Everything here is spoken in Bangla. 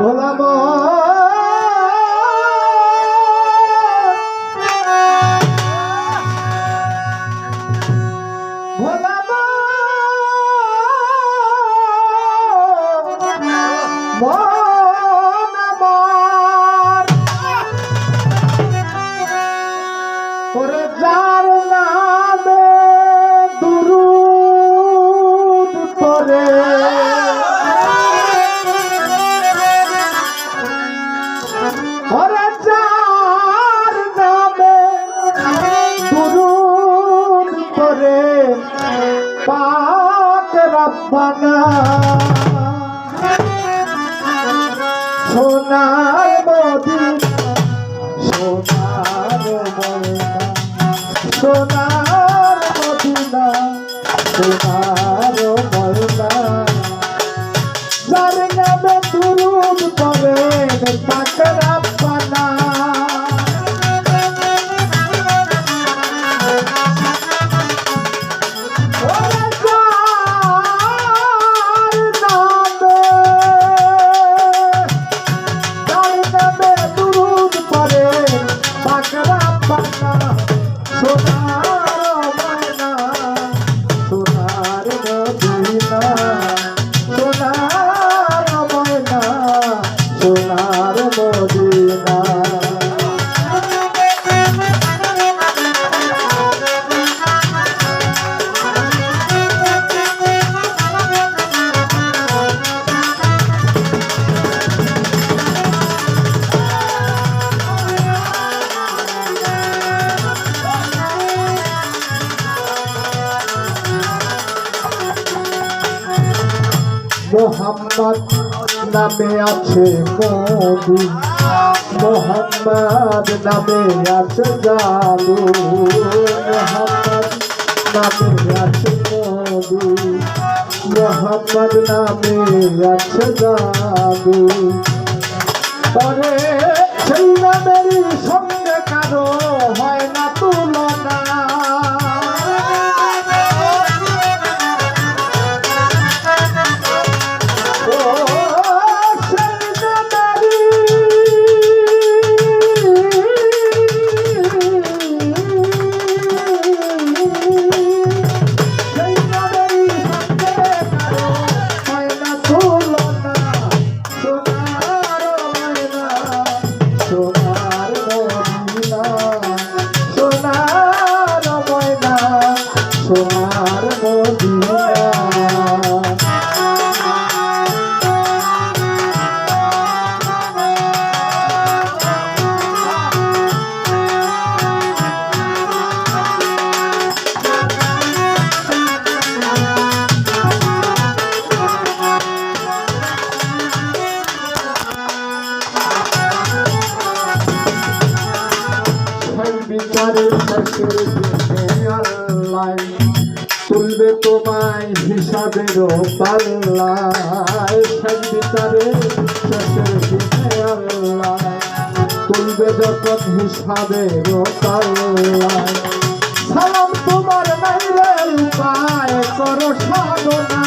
ভোলাব ভোলাব যার নামে দুরুদ করে যার নামে দুরুদ করে পাক রব্বানা। সোনার সোনার ময়না সোনার মদিনা সোনার ময়না যার নামে দুরুদ পাকরা সোনার মোহাম্মদ নামে আছে মধু। মোহাম্মদ নামে আছে জাদু। মোহাম্মদ নামে আছে মধু। মোহাম্মদ নামে আছে জাদু। পরে সেই নামেরই সঙ্গে কারও শেষের দিনে আল্লাহ তুলবে তোমায় হিসাবের পাল্লায়। বিচারে শেষের দিনে আল্লাহ তুলবে যখন হিসাবের পাল্লায়। সালাম তোমার নাইলে উপায় করো সাধনা।